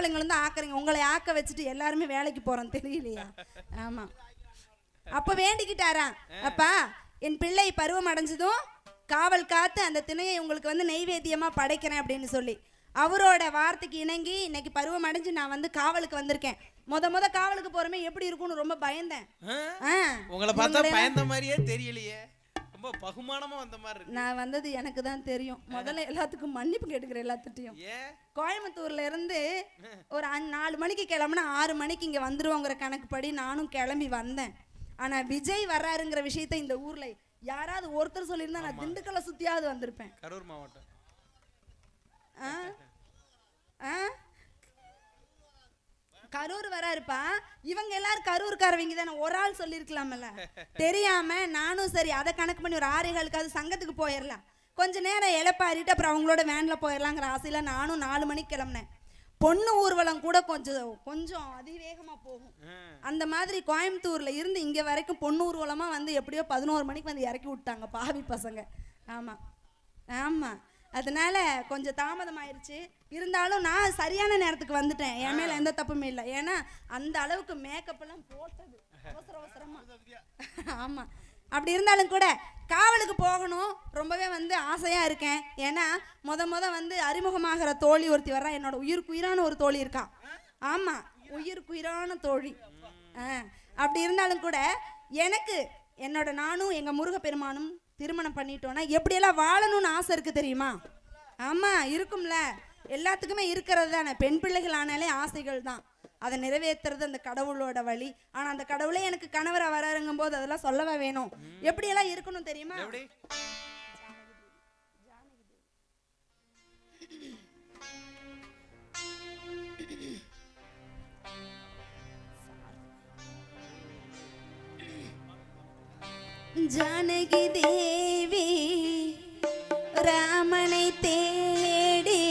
ஆம்பளைங்க வந்து ஆக்குறீங்க. உங்களை ஆக்க வச்சுட்டு எல்லாருமே வேலைக்கு போறோம். தெரியலையா? ஆமா. அப்ப வேண்டிக்கிட்டாராம் அப்பா என் பிள்ளை பருவம் அடைஞ்சதும் காவல் காத்து அந்த திணையை உங்களுக்கு வந்து நெய்வேத்தியமா படைக்கிறேன் அப்படின்னு சொல்லி அவரோட வார்த்தைக்கு இணங்கி இன்னைக்கு பருவம் அடைஞ்சு நான் வந்து காவலுக்கு வந்திருக்கேன். முத முத காவலுக்கு போறமே எப்படி இருக்கும்னு ரொம்ப பயந்தேன். உங்களை பார்த்தா பயந்த மாதிரியே தெரியலையே. ரொம்ப பகுமானமா வந்த மாதிரி இருக்கு. நான் வந்தது எனக்கு தான் தெரியும். முதல்ல எல்லாத்துக்கும் மன்னிப்பு கேட்டுக்கிறேன் எல்லாத்துட்டையும். கோயம்புத்தூர்ல இருந்து ஒரு நாலு மணிக்கு கிளம்புனா ஆறு மணிக்கு இங்க வந்துருவோங்கிற கணக்குப்படி நானும் கிளம்பி வந்தேன். ஆனா விஜய் வர்றாருங்கிற விஷயத்த இந்த ஊர்ல யாராவது ஒருத்தர் சொல்லியிருந்தா நான் திண்டுக்கல்லை சுத்தியாவது வந்திருப்பேன். கரூர் மாவட்டம். ஆ? ஆ? கரூர் வராருப்பா. இவங்க எல்லாரும் கரூர்காரவங்க தானே. ஒரு ஆள் சொல்லியிருக்கலாம்ல. தெரியாம நானும் சரி அதை கணக்கு பண்ணி ஒரு ஆறுகளுக்காவது சங்கத்துக்கு போயிடலாம் கொஞ்ச நேரம் இழப்பாரிட்டு அப்புறம் அவங்களோட வேன்ல போயிடலாங்கிற ஆசையில நானும் நாலு மணிக்கு கிளம்புனேன். பொண்ணு ஊர்வலம் கூட கொஞ்சம் கொஞ்சம் அதிவேகமா போகும். அந்த மாதிரி கோயம்புத்தூர்ல இருந்து இங்க வரைக்கும் பொண்ணு ஊர்வலமா வந்து எப்படியோ பதினோரு மணிக்கு வந்து இறக்கி விட்டாங்க பாவி பசங்க. ஆமா. ஆமா. அதனால கொஞ்சம் தாமதம் ஆயிருச்சு இருந்தாலும் நான் சரியான நேரத்துக்கு வந்துட்டேன். என் மேல எந்த தப்புமே இல்லை. ஏன்னா அந்த அளவுக்கு மேக்கப் எல்லாம் போட்டது. அவசர அவசரமா. ஆமா. அப்படி இருந்தாலும் கூட காவலுக்கு போகணும். ரொம்பவே வந்து ஆசையா இருக்கேன். ஏன்னா முத முத வந்து அறிமுகமாகிற தோழி ஒருத்தி வர்றா. என்னோட உயிருக்கு உயிரான ஒரு தோழி இருக்கா. ஆமா. உயிருக்கு உயிரான தோழி. ஆ, அப்படி இருந்தாலும் கூட எனக்கு என்னோட நானும் எங்க முருகப்பெருமானும் திருமணம் பண்ணிட்டோன்னா எப்படியெல்லாம் வாழணும்னு ஆசை இருக்கு தெரியுமா? ஆமா இருக்கும்ல. எல்லாத்துக்குமே இருக்கிறது தானே. பெண் பிள்ளைகள் ஆனாலே ஆசைகள் தான். அதை நிறைவேற்றுறது அந்த கடவுளோட வழி. ஆனா அந்த கடவுளே எனக்கு கணவரா வராருங்கும் போது அதெல்லாம் சொல்லவா வேணும்? எப்படியெல்லாம் இருக்கணும் தெரியுமா? ஜானகி தேவி ராமனை தேடி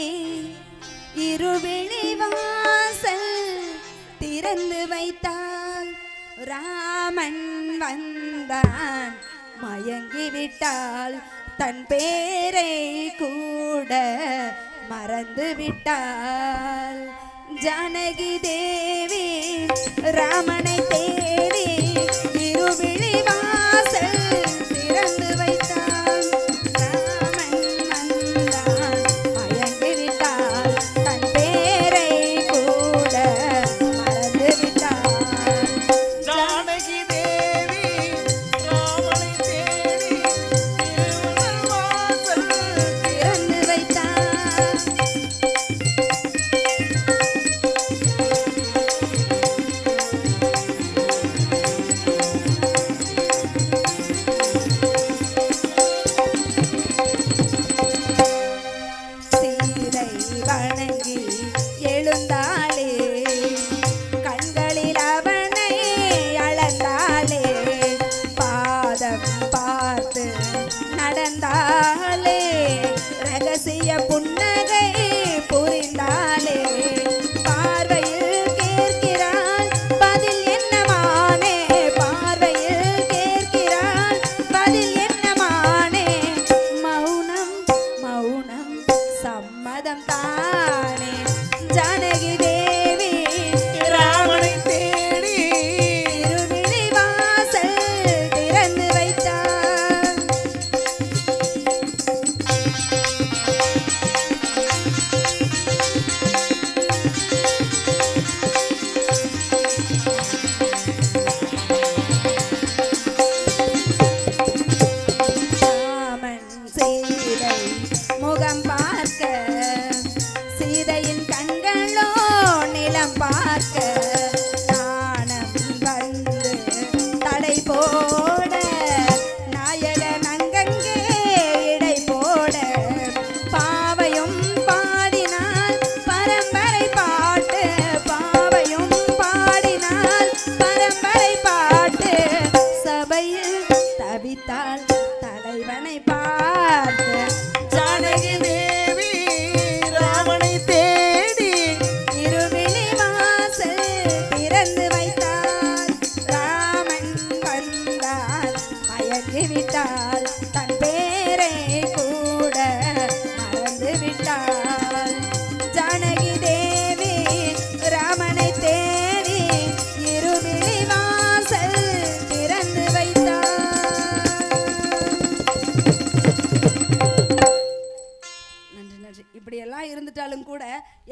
இருவிழி வாசல் திறந்து வைத்தாள் ராமன் வந்தான் மயங்கிவிட்டால் தன் பேரை கூட மறந்து விட்டாள். ஜானகி தேவி ராமனை தேடி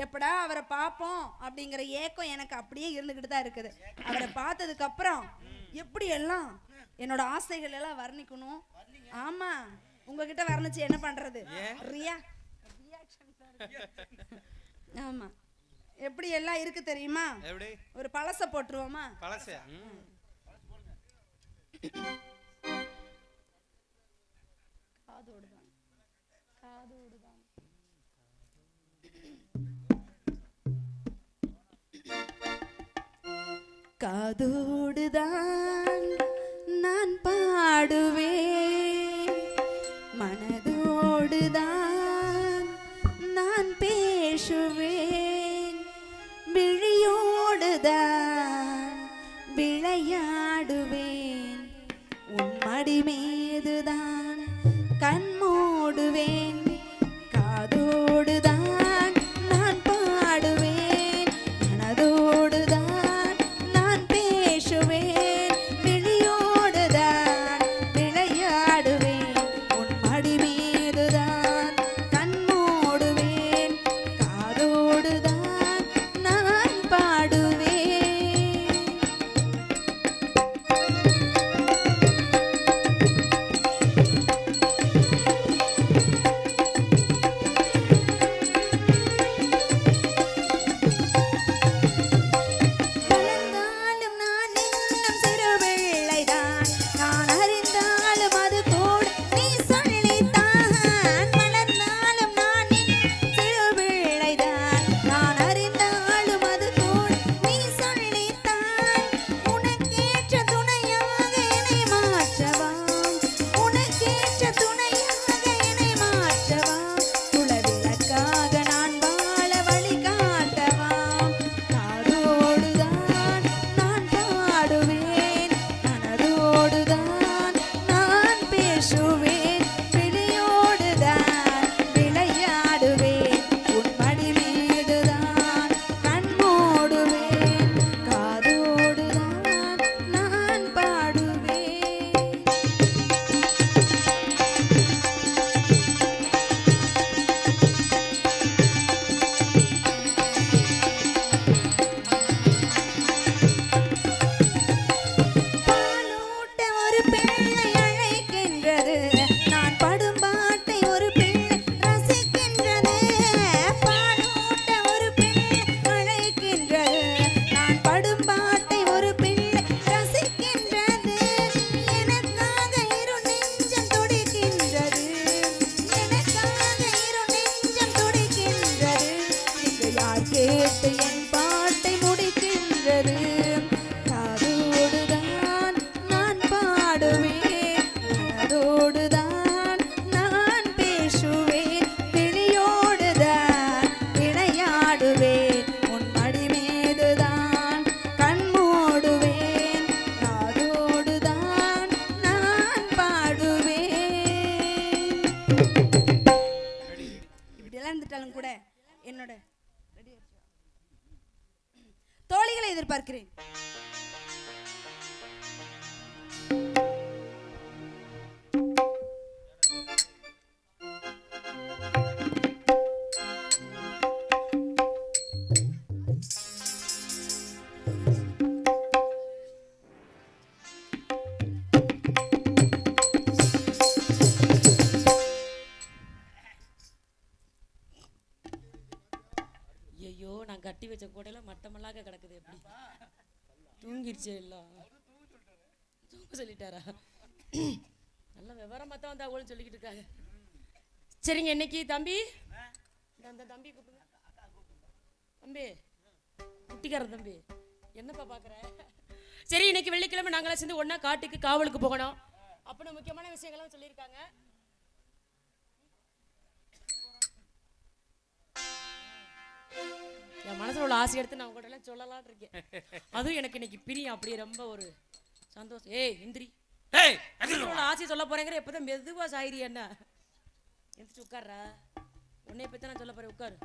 எப்படா அவரை பார்ப்போம் அப்படிங்கிற ஏக்கம் எனக்கு அப்படியே இருந்துக்கிட்டு தான் இருக்குது. அவரை பார்த்ததுக்கு அப்புறம் எப்படி எல்லாம் என்னோட ஆசைகள் எல்லாம் வர்ணிக்கணும்? ஆமா உங்ககிட்ட வர்ணிச்சு என்ன பண்றது? ரியா ஆமா. எப்படி எல்லாம் இருக்கு தெரியுமா? ஒரு பழச போட்டுருவோமா? பழசு காதோடுதான் நான் பாடுவேன். மனதோடுதான் நான் பேசுவேன். விழியோடுதான் விளையாடுவேன். உன் மடி மீதுதான் கண் இப்படியெல்லாம் இருந்துட்டாலும் கூட என்னோட தோழிகளை எதிர்பார்க்கிறேன். தூங்கிடுச்சு எல்லாம் தூங்க சொல்லிட்டாரா? நல்ல விவரம் தான் வந்தா அவங்களும் சொல்லிக்கிட்டு இருக்காங்க. சரிங்க இன்னைக்கு தம்பி? அந்த தம்பி கூப்பிடுங்க. தம்பி குட்டிக்கார தம்பி. என்னப்பா பார்க்குற சரி இன்னைக்கு வெள்ளிக்கிழமை நாங்களாம் சேர்ந்து ஒன்றா காட்டுக்கு காவலுக்கு போகணும். அப்படின்னு முக்கியமான விஷயங்கள்லாம் சொல்லியிருக்காங்க. என் மனசுல உள்ள ஆசை எடுத்து நான் உங்கள்கிட்ட எல்லாம் சொல்லலாம்னு இருக்கேன். அதுவும் எனக்கு இன்னைக்கு பிரியம். அப்படியே ரொம்ப ஒரு சந்தோஷம். ஏய் இந்திரி. உள்ள ஆசையை சொல்ல போறேங்கிற எப்பதான் மெதுவா சாயிரி என்ன எந்திரிச்சு உட்கார்றா. உன்னைய பத்தி நான் சொல்ல போறேன். உட்காரு.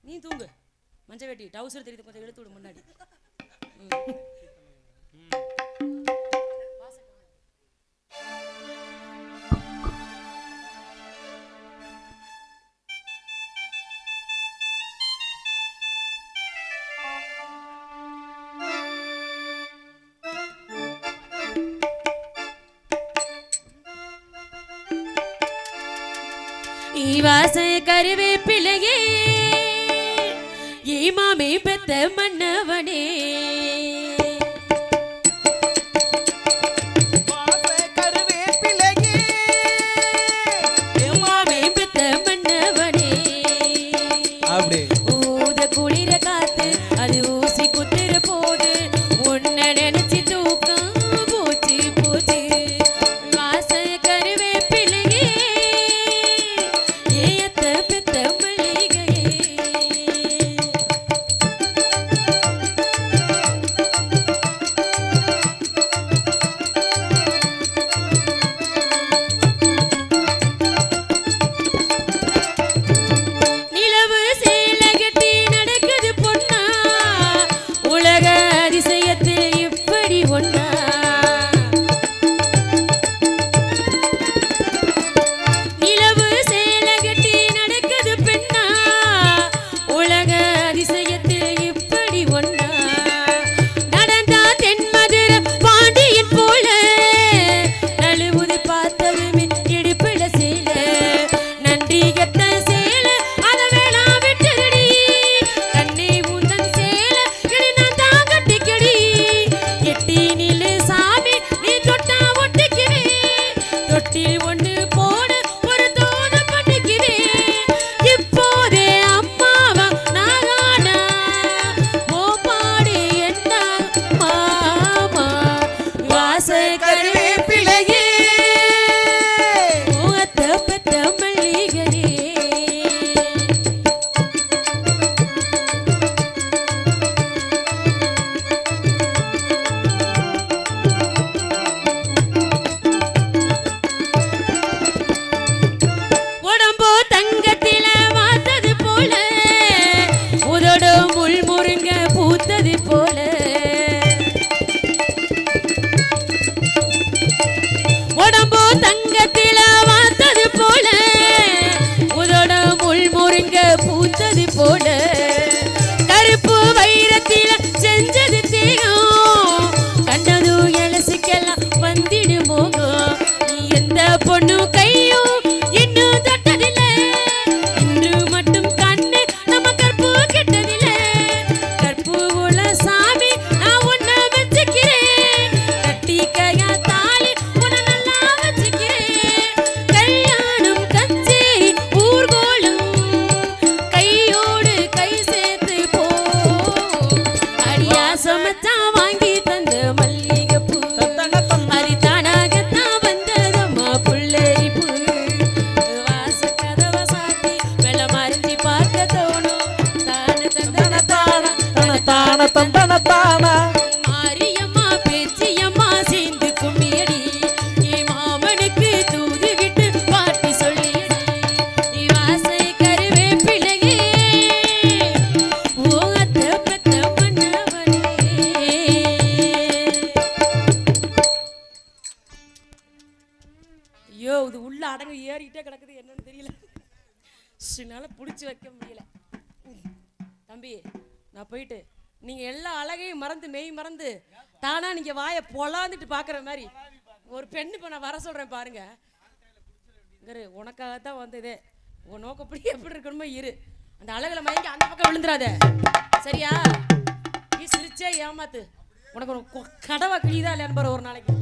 நீ தூங்கு. மஞ்சள் வெட்டி டவுசர் தெரியுது கொஞ்சம் எடுத்து விடு முன்னாடி. ம். ஈவாச கருவேப்பிலையே ஈமாமே பெத்த மன்னவனே ஐயோ இது உள்ள அடங்கு ஏறிக்கிட்டே கிடக்குது என்னன்னு தெரியல. என்னால் பிடிச்சி வைக்க முடியல. தம்பி நான் போயிட்டு நீங்கள் எல்லா அழகையும் மறந்து மெய் மறந்து தானாக நீங்கள் வாயை பொலாந்துட்டு பார்க்குற மாதிரி ஒரு பெண்ணு இப்போ நான் வர சொல்கிறேன் பாருங்க. இரு உனக்காக தான் வந்ததே. உன் நோக்கப்படி எப்படி இருக்கணுமோ இரு. அந்த அழகில் மயங்கி அந்த பக்கம் விழுந்துடாத சரியா? நீ சிரிச்சே ஏமாத்து. உனக்கு ஒரு கடவை கிழிதா இல்லைன்னு ஒரு நாளைக்கு?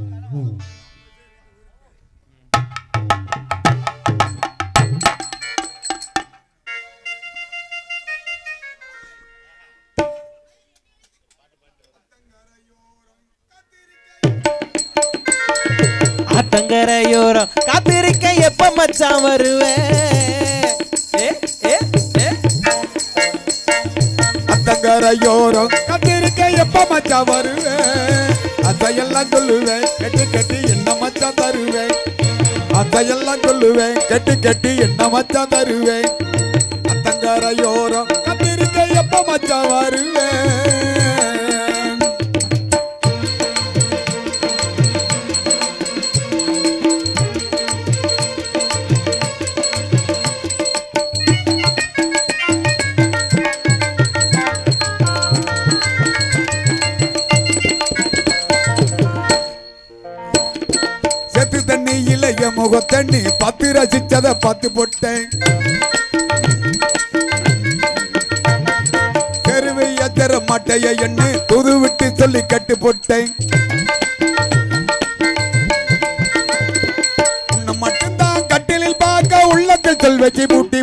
நேரம் காத்திருக்க எப்ப மச்சான் வருவேன் அத்தங்கரையோரம். காத்திருக்க எப்ப மச்சான் வருவேன் அதையெல்லாம் சொல்லுவேன் கெட்டு கெட்டி என்ன மச்சான் தருவேன் அதையெல்லாம் சொல்லுவேன் கெட்டு கெட்டி என்ன மச்சான் தருவேன் அத்தங்கரையோரம். காத்திருக்க எப்ப மச்சான் வருவேன் பாத்தி ரசிச்சத பாத்து போட்டேன். தெருவைய தர மாட்டைய எண்ணு துது விட்டு சொல்லி கட்டு போட்டேன். உன்னை மட்டும்தான் கட்டிலில் பார்க்க உள்ளத்தில் செல்வச்சி பூட்டி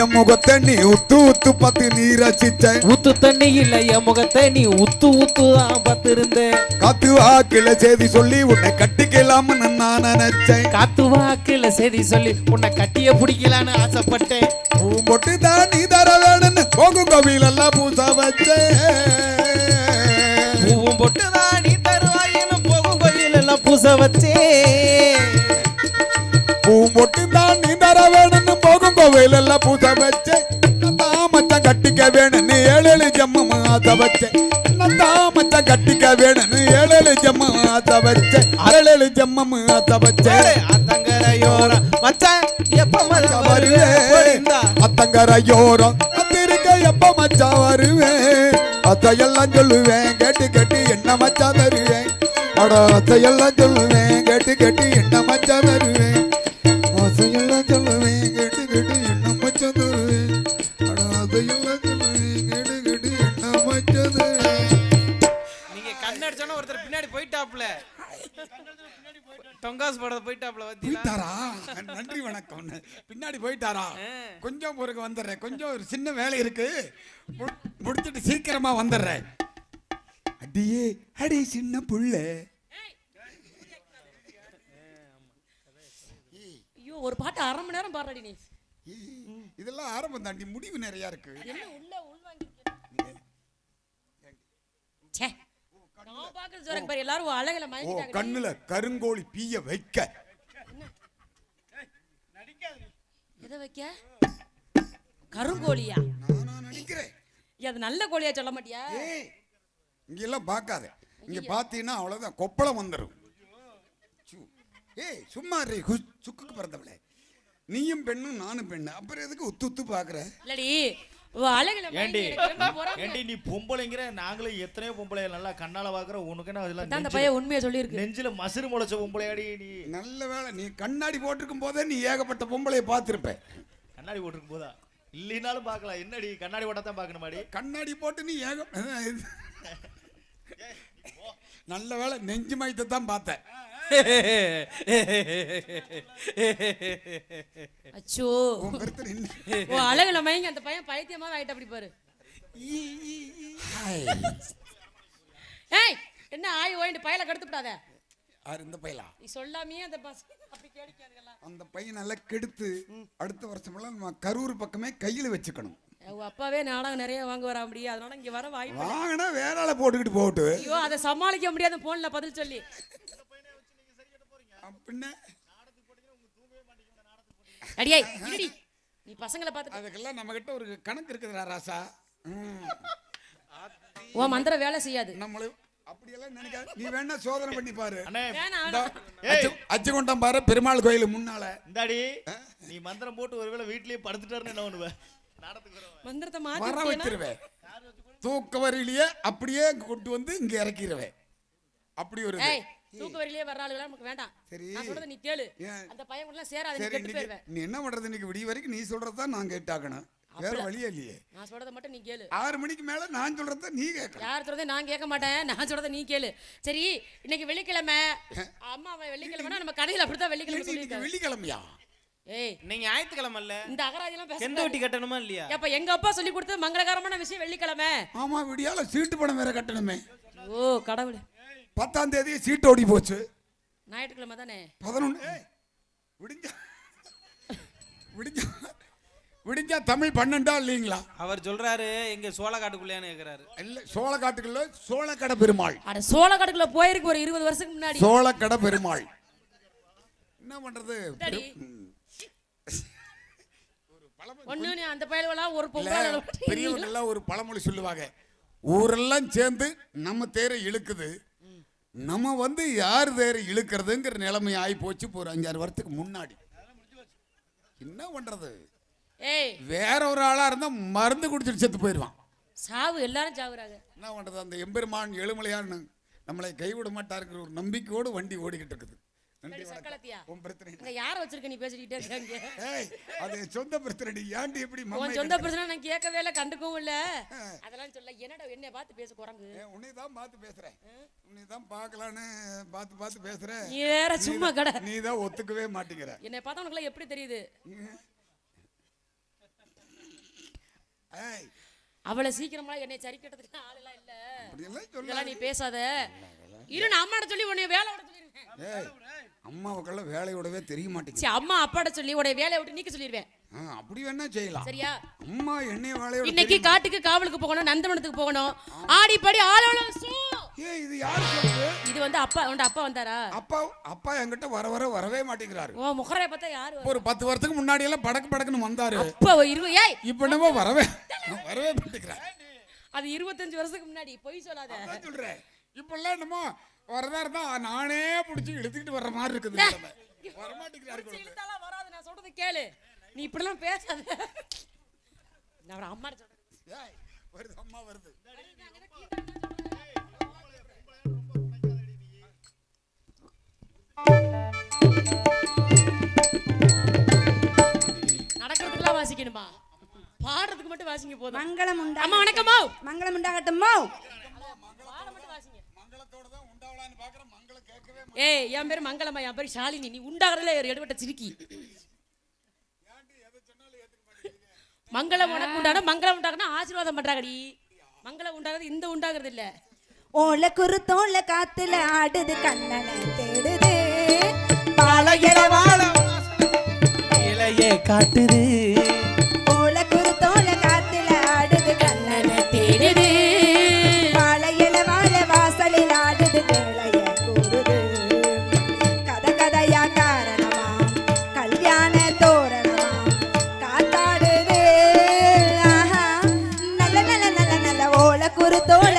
என் முகத்தை நீ உத்து உத்து பார்த்து நீ ரசிச்ச ஊத்து தண்ணி இல்ல என் முகத்தை நீ உத்து உத்து தான் பார்த்திருந்த காத்து வாக்கில செய்தி சொல்லி உன்னை கட்டிக்கலாம்னு நான் நினைச்சேன். காத்து வாக்குல செய்தி சொல்லி உன்னை கட்டிய பிடிக்கலான்னு ஆசைப்பட்டேன். பூம்பொட்டு தான் நீ தர வேணும்னு போகும் கோவில் எல்லாம் பூசா வச்சேன். பூவும் பொட்டு தான் நீ தருவாயின்னு போகும் கோயில் எல்லாம் பூச வச்சே பூம்பொட்டு தான் நீ தர வேணும்னு போகும் கோவில் எல்லாம் பூசா வச்சேன். நான் மச்சான் கட்டிக்க வேணும்னு ஏழு ஜம்மம் ஆசை வச்சேன். நான் மச்சான் கட்டிக்க வேணும்னு ஏழு ஜம்மம் ஆசை வச்சேன். ஏழு ஜம்மம் ஆசை வச்சேன். அத்தங்கரையோரம். மச்சான் எப்ப மச்சான் வருவேன் அத்தங்கரையோரம். அத்திருக்க எப்ப மச்சான் வருவேன் அத்தையெல்லாம் சொல்லுவேன் கேட்டு கேட்டு என்ன மச்சான் தருவேன். அட அத்தையெல்லாம் சொல்லுவேன் கேட்டு கேட்டு என்ன மச்சான் தருவேன். வணக்கம் பின்னாடி போயிட்டாரா? கொஞ்சம் பொறுக்க வந்துடுறேன். கொஞ்சம் ஒரு சின்ன வேலை இருக்கு. முடிச்சிட்டு சீக்கிரமா வந்துடுறேன். அடியே அடி சின்ன புள்ள. ஐயோ ஒரு பாட்டு அரை மணி நேரம் பாடுறடி நீ. ஏய், இதெல்லாம் ஆரம்பம் தாண்டி முடிவு நிறைய இருக்கு. என்ன உள்ள உள்வாங்கி எல்லாரும் அழகுல கண்ணுல கருங்கோழி பீய வைக்க. எதை வைக்க? கருங்கோழியா? நானா நடிக்கிறேன். அது நல்ல கோழியா சொல்ல மாட்டியா? ஏய் இங்கெல்லாம் பார்க்காத. இங்க பார்த்தீங்கன்னா அவ்வளவுதான் கொப்பளம் வந்துடும் ஏய் சும்மா ஹுஸ், சுக்குக்கு பிறந்தவளே. நீயும் பெண்ணும் நானும் பெண்ணு. அப்புறம் எதுக்கு உத்து உத்து பாக்குற இல்லடி ஏண்டி. ஏண்டி நீ பொம்பளைங்கிற? நாங்களும் எத்தனையோ பொம்பளை நல்லா கண்ணால பாக்குற உனக்கு என்ன அதெல்லாம் அதான் அந்த பையன் உண்மையை சொல்லியிருக்கு. நெஞ்சில மசுறு முளைச்ச பொம்பளையாடி நீ. நல்ல வேளை நீ கண்ணாடி போட்டிருக்கும் போதே நீ ஏகப்பட்ட பொம்பளைய பார்த்திருப்ப. கண்ணாடி போட்டிருக்கும் போதா? இல்லைனாலும் பார்க்கலாம். என்னடி கண்ணாடி போட்டா தான் பார்க்கணுமாடி? கண்ணாடி போட்டு நீ ஏக. நல்ல வேளை நெஞ்சு மயத்தை தான் பார்த்தேன் அச்சோ. உன். உன் அழகுல மயங்கி அந்த பையன் பைத்தியமா ஆயிட்டு அப்படி பாரு. ஏய் என்ன ஆய் ஓயிட்டு பயல கெடுத்துப்படாத. யார் இந்த பையலா? நீ சொல்லாமையே அந்த பஸ் அப்படி கேடிக்காதுங்களா அந்த பையன் நல்லா கெடுத்து அடுத்த வருஷமெல்லாம் நம்ம கரூர் பக்கமே கையில வச்சுக்கணும். உங்க அப்பாவே நாடகம் நிறைய வாங்க வரா முடியும் அதனால இங்க வர வாய்ப்பு. வாங்கினா வேற ஆளை போட்டுக்கிட்டு போட்டு. ஐயோ அதை சமாளிக்க முடியாத போன்ல பதில் சொல்லி. அப்படின்னா அடியே இருடி. நீ பசங்களை பார்த்து அதுக்கெல்லாம் நம்ம கிட்ட ஒரு கணக்கு இருக்குதுடா ராசா. உன் மந்திரம் வேலை செய்யாது. நம்மள அப்படியெல்லாம் நினைக்காத. நீ வேணா சோதனை பண்ணி பாரு. அச்சு- அச்சுக்கொண்டம் பாரு பெருமாள் கோயில் முன்னால. இந்தாடி நீ மந்திரம் போட்டு ஒருவேளை வீட்லயே படுத்துட்டாருன்னு என்ன பண்ணுவ? நாடத்துக்கு வரவன். மந்திரத்தை வர மாத்தி வச்சிருவேன் தூக்க வரியிலேயே அப்படியே கொண்டு வந்து இங்க இறக்கிடுவேன் அப்படி ஒரு தூக்க வரியிலே வர்ற ஆளுலாம் நமக்கு வேண்டாம். சரி. நான் சொல்றத நீ கேளு? அந்த பையன் கூட சேராத நீ கெட்டு போயிருவேன் நீ என்ன பண்றது இன்னைக்கு? விடிய வரைக்கும் நீ சொல்றதான் நான் கேட்டாகணும் வேற வழியே இல்லையே. நான் சொல்றத மட்டும் நீ கேளு. ஆறு மணிக்கு மேல நான் சொல்றத நீ கேட்கணும். யார் சொல்றதை நான் கேட்க மாட்டேன். நான் சொல்றதை நீ கேளு. சரி இன்னைக்கு வெள்ளிக்கிழமை. அம்மா அவன் வெள்ளிக்கிழமைனா நம்ம கடையில் அப்படித்தான் வெள்ளிக்கிழமை இன்னைக்கு சொல்லியிருக்காங்க வெள்ளிக்கிழமையா? ஏய். நீங்க ஞாயிற்றுக்கிழமை இந்த அகராதியெல்லாம் பேச எந்த ஒட்டி கட்டணுமா இல்லையா? அப்ப எங்க அப்பா சொல்லி கொடுத்தது மங்களகரமான விஷயம் வெள்ளிக்கிழமை. ஆமா விடியால சீட்டு பணம் வேற கட்டணுமே. ஓ கடவுளே. பத்தாம் தேதி சீட்டு ஓடி போச்சு. ஞாயிற்றுக்கிழமை தானே? பதினொன்று விடிஞ்சா விடிஞ்சா விடிஞ்சா தமிழ் பன்னெண்டா இல்லைங்களா? அவர் சொல்றாரு எங்க சோளக்காட்டுக்குள்ளேன்னு கேக்குறாரு. இல்ல சோளக்காட்டுக்குள்ள சோளக்கடை பெருமாள். அட சோளக்காட்டுக்குள்ள போயிருக்கு ஒரு இருபது வருஷத்துக்கு முன்னாடி. சோளக்கடை பெருமாள். என்ன பண்றது. ஒண்ணு அந்த பயலுவெல்லாம் ஒரு பெரியவங்க எல்லாம் ஒரு பழமொழி சொல்லுவாங்க. ஊரெல்லாம் சேர்ந்து நம்ம தேரை இழுக்குது. நம்ம வந்து யார் தேரை இழுக்கிறதுங்கிற நிலைமை ஆகி போச்சு ஒரு அஞ்சாறு வருஷத்துக்கு முன்னாடி. என்ன பண்றது? ஏய். வேற ஒரு ஆளா இருந்தா மருந்து குடிச்சிட்டு செத்து போயிடுவான் சாவு எல்லாரும் சாவுறாங்க. என்ன பண்றது? அந்த எம்பெருமான் எழுமலையான்னு நம்மளை கைவிட மாட்டாருங்கிற ஒரு நம்பிக்கையோடு வண்டி ஓடிக்கிட்டு இருக்குது. நன்றி உன் பிரச்சனை யார வச்சிருக்க நீ பேசிக்கிட்டே இருக்காங்க? ஏய் அது சொந்த பிரச்சனை ஏன்டி எப்படி உன் மம்மை சொந்த பிரச்சனை நான் கேட்கவே இல்லை கண்டுக்கவும் இல்ல. அதெல்லாம் சொல்ல என்னடா என்னை பார்த்து பேச குரங்கு? உன்னை தான் பார்த்து பேசுறேன். உன்னை தான் பார்க்கலான்னு பார்த்து பார்த்து பேசுறேன். நீ வேற சும்மா கடை. நீ தான் ஒத்துக்கவே மாட்டேங்கிற. என்னை பார்த்தா உனக்குலாம் எப்படி தெரியுது? ஏய். அவளை சீக்கிரமா என்னை சரி கட்டதுக்கு ஆளெல்லாம் இல்ல. அப்படியெல்லாம் சொல்ல இதெல்லாம் நீ பேசாத. இரு நான் அம்மாட்ட சொல்லி உன்னை வேலை விட சொல்லிடுவேன். ஏய். அம்மாவுக்கெல்லாம் வேலையோடவே தெரிய மாட்டேங்குது. சரி அம்மா அப்பாட்ட சொல்லி உன்னை வேலையை விட்டு நீக்க சொல்லிடுவேன் ஆ, அப்படி வேணா செய்யலாம். சரியா? அம்மா என்னைய வேலையோட இன்னைக்கு காட்டுக்கு காவலுக்கு போகணும் நந்தவனத்துக்கு போகணும். ஆடி பாடி ஆளோட சூ. ஏய் இது யாரு சொல்லுது இது வந்து அப்பா உண்ட அப்பா வந்தாரா? அப்பா அப்பா என்கிட்ட வர வர வரவே மாட்டேங்கிறாரு. ஓ முகரைய பார்த்தா யாரு? ஒரு பத்து வருஷத்துக்கு முன்னாடி எல்லாம் படக்கு படக்குன்னு வந்தாரு. அப்பா இருவு ஏய்! இப்ப என்னமோ வரவே வரவே மாட்டேங்கிறாரு. அது இருபத்தஞ்சு வருஷத்துக்கு முன்னாடி பொய் சொல்லாத. அதான் சொல்றேன். இப்பெல்லாம் என்னமோ வரதா இருந்தா நானே பிடிச்சி இழுத்துக்கிட்டு வர்ற மாதிரி இருக்குது. வரமாட்டேங்கிறாரு வராது நான் சொல்றது கேளு. நீ இப்படிலாம் பேசாத. நான் அம்மா சொல்றேன். வருது அம்மா வருது. நடக்கிறதுக்குலாம் வாசிக்கணுமா? பாடுறதுக்கு மட்டும் வாசிங்க போதும். மங்களம் உண்டா அம்மா வணக்கம்மா. மங்களம் உண்டாகட்டுமோ பாட மட்டும் வாசிங்க மங்களத்தோட தான் உண்டாவலான்னு பாக்குறேன் மங்களம் கேட்கவே ஏய் என் பேர் மங்களம்மா என் பேர் ஷாலினி. நீ உண்டாகிறதுல ஒரு எடுபட்ட சிரிக்கி மங்களம் உனக்கு உண்டான மங்களம் உண்டாகனா ஆசீர்வாதம் பண்றாங்கடி. மங்களம் உண்டாகிறது இந்த உண்டாகிறது இல்ல. ஓல குரு தோல காத்துல ஆடுது கண்ணனை தேடுது. பாலையில வாழ இலையே காட்டுது. ஓல குரு தோல காத்துல ஆடுது கண்ணனை தேடுது. நல்ல ஓல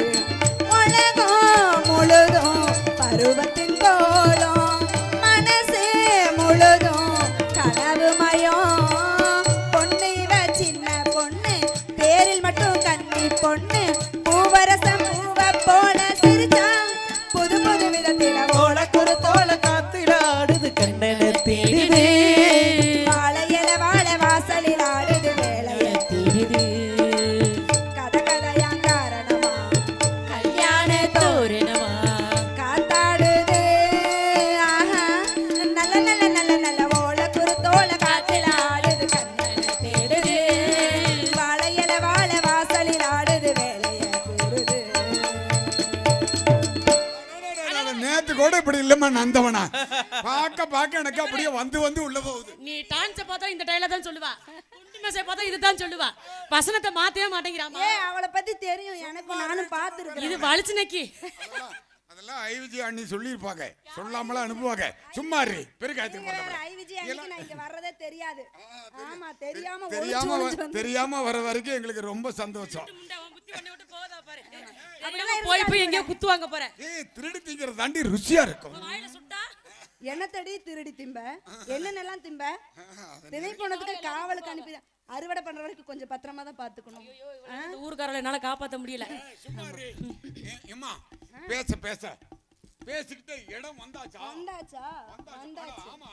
আছে பார்க்க பார்க்க எனக்கு அப்படியே வந்து வந்து உள்ள போகுது. நீ டான்ஸை பார்த்தா இந்த டைல தான் சொல்லுவா. குண்டு மெசை பார்த்தா இதுதான் சொல்லுவா. வசனத்தை மாத்தவே மாட்டேங்கிறாமா? ஏ அவளை பத்தி தெரியும். எனக்கு நானும் பார்த்துருக்கேன் இது வலிச்சுனைக்கு அதெல்லாம் அதெல்லாம் ஐவிஜி அண்ணி சொல்லியிருப்பாங்க. சொல்லாமலாம் அனுப்புவாங்க. சும்மா இரு. பெருக்காயத்துக்கு நீங்க வேற போட்டவளே. ஐ விஜய் அன்னைக்கு நான் இங்க வர்றதே தெரியாது. ஆமா தெரியாம தெரியாம தெரியாம வர வரைக்கும் எங்களுக்கு ரொம்ப சந்தோஷம். போய் போய் எங்கேயோ குத்துவாங்க போற ஏய் திருடி திங்கிற தாண்டி ருசியா இருக்கும். வாயில சுட்டா என்ன தடி திருடி திம்ப. என்னென்னலாம் திம்ப? திணை போனதுக்கு காவலுக்கு அனுப்பி அறுவடை பண்ற வரைக்கும் கொஞ்சம் பத்திரமா தான் பாத்துக்கணும் இந்த ஊர்க்காரங்களை என்னால காப்பாத்த முடியல. ஏம்மா பேச பேச. பேசிக்கிட்டே இடம் வந்தாச்சா? வந்தாச்சா? வந்தாச்சு? ஆமா.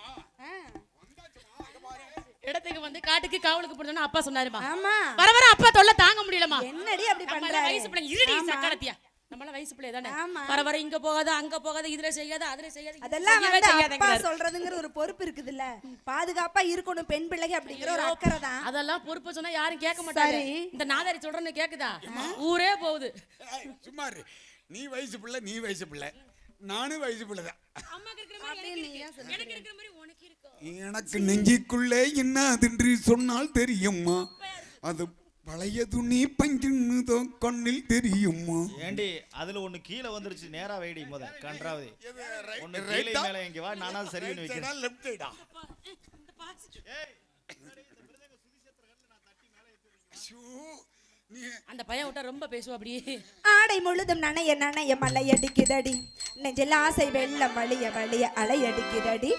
இடத்துக்கு வந்து காட்டுக்கு காவலுக்கு போனோம்னு அப்பா சொன்னாருமா. ஆமா. வர வர அப்பா தொல்லை தாங்க முடியலமா என்னடி அப்படி பண்ற வயசு பிள்ளை இருடி. சக்கரத்தியா. நம்மள வயசு பிள்ளை தானே. வர வர இங்க போகாத அங்க போகாத இதுல செய்யாத அதுல செய்யாத அதெல்லாம் வந்து அப்பா. சொல்றதுங்கிற ஒரு பொறுப்பு இருக்குதுல்ல. பாதுகாப்பா இருக்கணும் பெண் பிள்ளைக்கு அப்படிங்கிற ஒரு அக்கறை தான். அதெல்லாம் பொறுப்பு சொன்னா யாரும் கேட்க மாட்டாங்க. சரி. இந்த நாதாரி சொல்றேன்னு கேக்குதா? ஊரே போகுது. சும்மா. நீ வயசு பிள்ளை நீ வயசு பிள்ளை. நானும் வயசு பிள்ளை தான். எனக்கு நீ ஏன் இருக்கு. எனக்கு இருக்கிற மாதிரி உனக்கு இருக்கும் எனக்கு நெஞ்சிக்குள்ளே என்னதென்று சொன்னால் தெரியுமா? அது பழைய துணி பஞ்சுன்னுதோ கண்ணில் தெரியுமா? ஏண்டி அதுல ஒண்ணு கீழே வந்துருச்சு நேரா வைடி முத கன்றாவது. ஒண்ணு கீழே? மேல இங்க வா நானா சரி பண்ணி வைக்கிறேன். லெஃப்ட் சைடா அந்த பையன் விட்டா ரொம்ப பேசுவா அப்படியே ஆடை முழுதும் நனைய நனைய மலை அடிக்குதடி நெஞ்சில் ஆசை வெள்ளம் வழிய வழிய அலை அடிக்குதடி